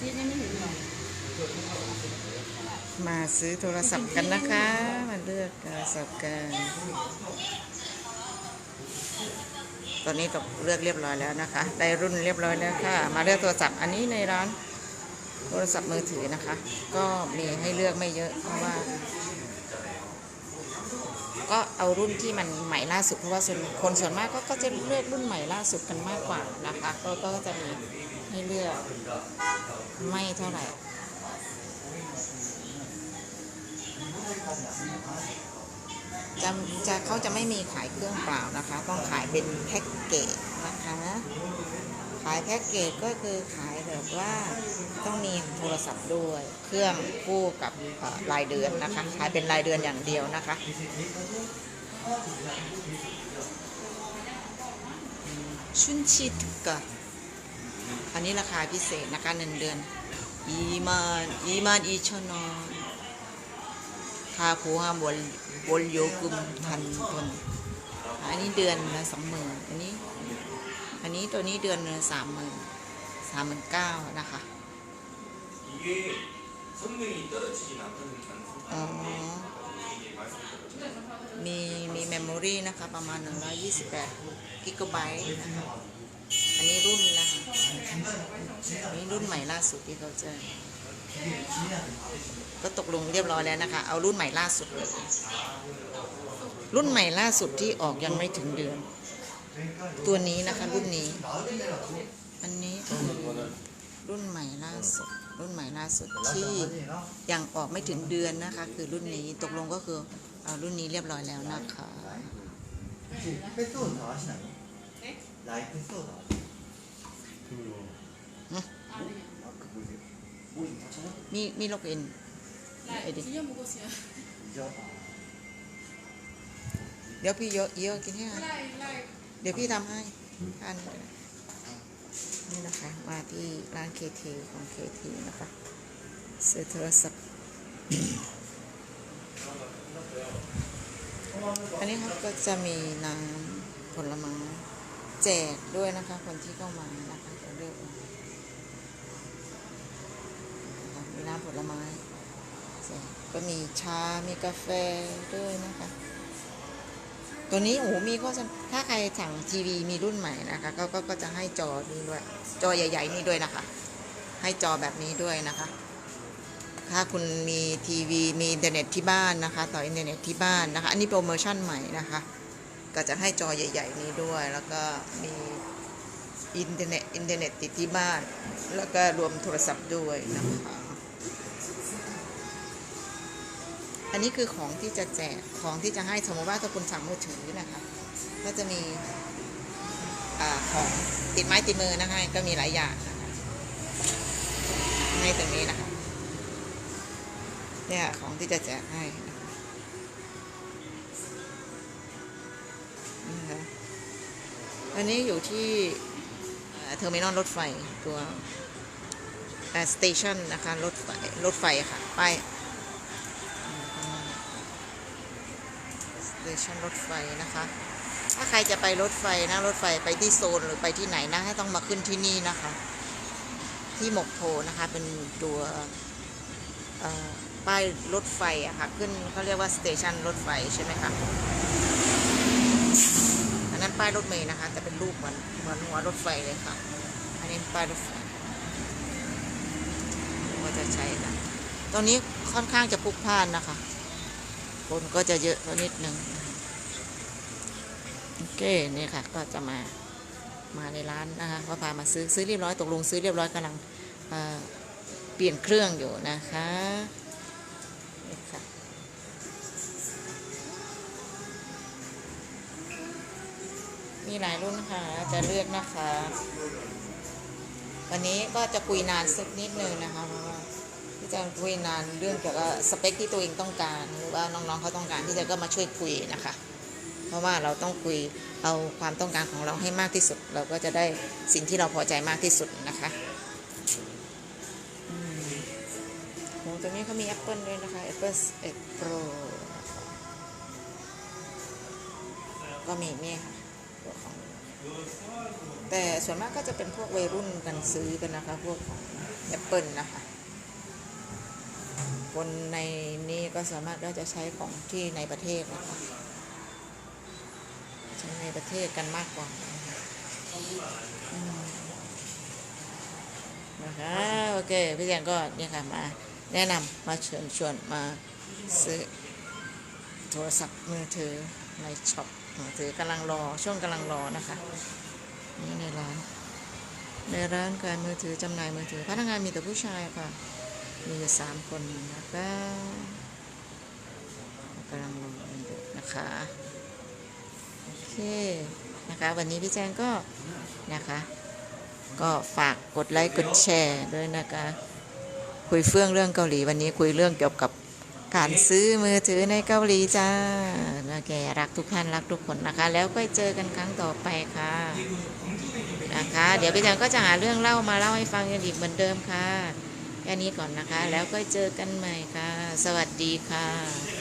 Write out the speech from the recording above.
ที่ยังไม่เห็นหรอกมาซื้อโทรศัพท์กันนะคะ มาเลือกโทรศัพท์กัน ตอนนี้ตกเลือกเรียบร้อยแล้วนะคะ ได้รุ่นเรียบร้อยแล้วค่ะ มาเลือกโทรศัพท์อันนี้ในร้านโทรศัพท์มือถือนะคะ ก็มีให้เลือกไม่เยอะเพราะว่า ก็เอารุ่นที่มันใหม่ล่าสุดเพราะว่าส่วนคนส่วนมากก็ก็จะเลือกรุ่นใหม่ล่าสุดกันมากกว่านะคะ ก็ก็จะมี ให้เลือกไม่เท่าไหร่จะจะเขาจะไม่มีขายเครื่องเปล่านะคะ ต้องขายเป็นแพ็กเกจนะคะ ขายแพ็กเกจก็คือขายแบบว่าต้องมีโทรศัพท์ด้วย เครื่องคู่กับรายเดือนนะคะ ขายเป็นรายเดือนอย่างเดียวนะคะชุนชิตกะ อันนี้ราคาพิเศษนะคะหนึ่งเดือนอีมานอีมานอีชนอนคาคูฮามวลวลโยกุมทันคนอันนี้เดือนละสองหมื่นอันนี้ อันนี้ตัวนี้เดือนละสามหมื่นสามหมื่นเก้านะคะมีมีเมมโมรีนะคะ ประมาณ 128กิกะไบต์นะคะ อันนี้รุ่นนะคะนี่รุ่นใหม่ล่าสุดที่เขาเจอก็ตกลงเรียบร้อยแล้วนะคะ เอารุ่นใหม่ล่าสุดเลยรุ่นใหม่ล่าสุดที่ออกยังไม่ถึงเดือน ตัวนี้นะคะรุ่นนี้ อันนี้รุ่นใหม่ล่าสุด รุ่นใหม่ล่าสุดที่ยังออกไม่ถึงเดือนนะคะ คือรุ่นนี้ตกลงก็คือเอารุ่นนี้เรียบร้อยแล้วนะคะ来一分到？来一分到？ มีมีล็อกอินเดี๋ยวพี่เยอะเยอะกินให้เดี๋ยวพี่ทำให้ทานนี่นะคะ มาที่ร้านเคทีของเคทีนะคะซื้อโทรศัพท์อันนี้เขาก็จะมีน้ำผลไม้ แจกด้วยนะคะ คนที่เข้ามานะคะจะเลือกเอามีน้ำผลไม้แจกก็มีชา มีกาแฟด้วยนะคะ ตัวนี้โอ้โหมีโฆษณาถ้าใครสั่งทีวีมีรุ่นใหม่นะคะ ก็ก็ก็จะให้จอนี้ด้วย จอใหญ่ ๆ นี่ด้วยนะคะ ให้จอแบบนี้ด้วยนะคะ ถ้าคุณมีทีวีมีอินเทอร์เน็ตที่บ้านนะคะ ต่ออินเทอร์เน็ตที่บ้านนะคะ อันนี้โปรโมชั่นใหม่นะคะ ก็จะให้จอใหญ่ ๆ นี้ด้วย แล้วก็มีอินเทอร์เน็ตอินเทอร์เน็ตติดที่บ้าน แล้วก็รวมโทรศัพท์ด้วยนะคะอันนี้คือของที่จะแจกของที่จะให้สมมติว่าถ้าคุณสั่งมือถือนะคะก็จะมีอาของติดไม้ติดมือนะคะก็มีหลายอย่างนะคะให้ตรงนี้นะคะเนี่ยของที่จะแจกให้ อันนี้อยู่ที่เทอร์มินอลรถไฟตัวสเตชันนะคะรถไฟรถไฟค่ะป้ายสเตชันรถไฟนะคะ ถ้าใครจะไปรถไฟนะรถไฟไปที่โซนหรือไปที่ไหนนะให้ต้องมาขึ้นที่นี่นะคะ ที่หมกโพนะคะเป็นตัวป้ายรถไฟอะค่ะขึ้นเขาเรียกว่าสเตชันรถไฟใช่ไหมคะ ป้ายรถเมล์นะคะแต่เป็นรูปเหมือนเหมือนหัวรถไฟเลยค่ะ อันนี้ป้ายรถไฟก็จะใช้กันตรงนี้ค่อนข้างจะพลุกพล่านนะคะ คนก็จะเยอะนิดนึงโอเคนี่ค่ะ ก็จะมามาในร้านนะคะก็พามาซื้อซื้อเรียบร้อยตกลงซื้อเรียบร้อยกำลังเอ่อเปลี่ยนเครื่องอยู่นะคะนี่ค่ะ มีหลายรุ่นค่ะจะเลือกนะคะ วันนี้ก็จะคุยนานสักนิดนึงนะคะเพราะว่าที่จะคุยนานเรื่องเกี่ยวกับสเปคที่ตัวเองต้องการ หรือว่าน้องๆเขาต้องการที่จะก็มาช่วยคุยนะคะ เพราะว่าเราต้องคุยเอาความต้องการของเราให้มากที่สุด เราก็จะได้สิ่งที่เราพอใจมากที่สุดนะคะโหตรงนี้เขามี Apple ด้วยนะคะ Apple 11 Pro ก็มีนี่ค่ะ แต่ส่วนมากก็จะเป็นพวกวัยรุ่นกันซื้อกันนะคะ พวกของแอปเปิลนะคะ คนในนี้ก็สามารถก็จะใช้ของที่ในประเทศนะคะใช้ในประเทศกันมากกว่านะคะอะคะโอเคพี่แจงก็เนี่ยค่ะมาแนะนำมาเชิญชวนมาซื้อโทรศัพท์มือถือในช็อป ถือกำลังรอช่วงกำลังรอนะคะ นี่ในร้าน ในร้านขายมือถือจำหน่ายมือถือพนักงานมีแต่ผู้ชายค่ะ มีอยู่สามคนนะคะกำลังลงเงินเดือนนะคะโอเคนะคะ วันนี้พี่แจงก็นะคะ ก็ฝากกดไลค์กดแชร์ด้วยนะคะ คุยเฟื่องเรื่องเกาหลีวันนี้คุยเรื่องเกี่ยวกับ การซื้อมือถือในเกาหลีจ้าโอเครักทุกท่านรักทุกคนนะคะ แล้วก็เจอกันครั้งต่อไปค่ะนะคะ เดี๋ยวพี่แจงก็จะหาเรื่องเล่ามาเล่าให้ฟังกันอีกเหมือนเดิมค่ะแค่นี้ก่อนนะคะ แล้วก็เจอกันใหม่ค่ะ สวัสดีค่ะ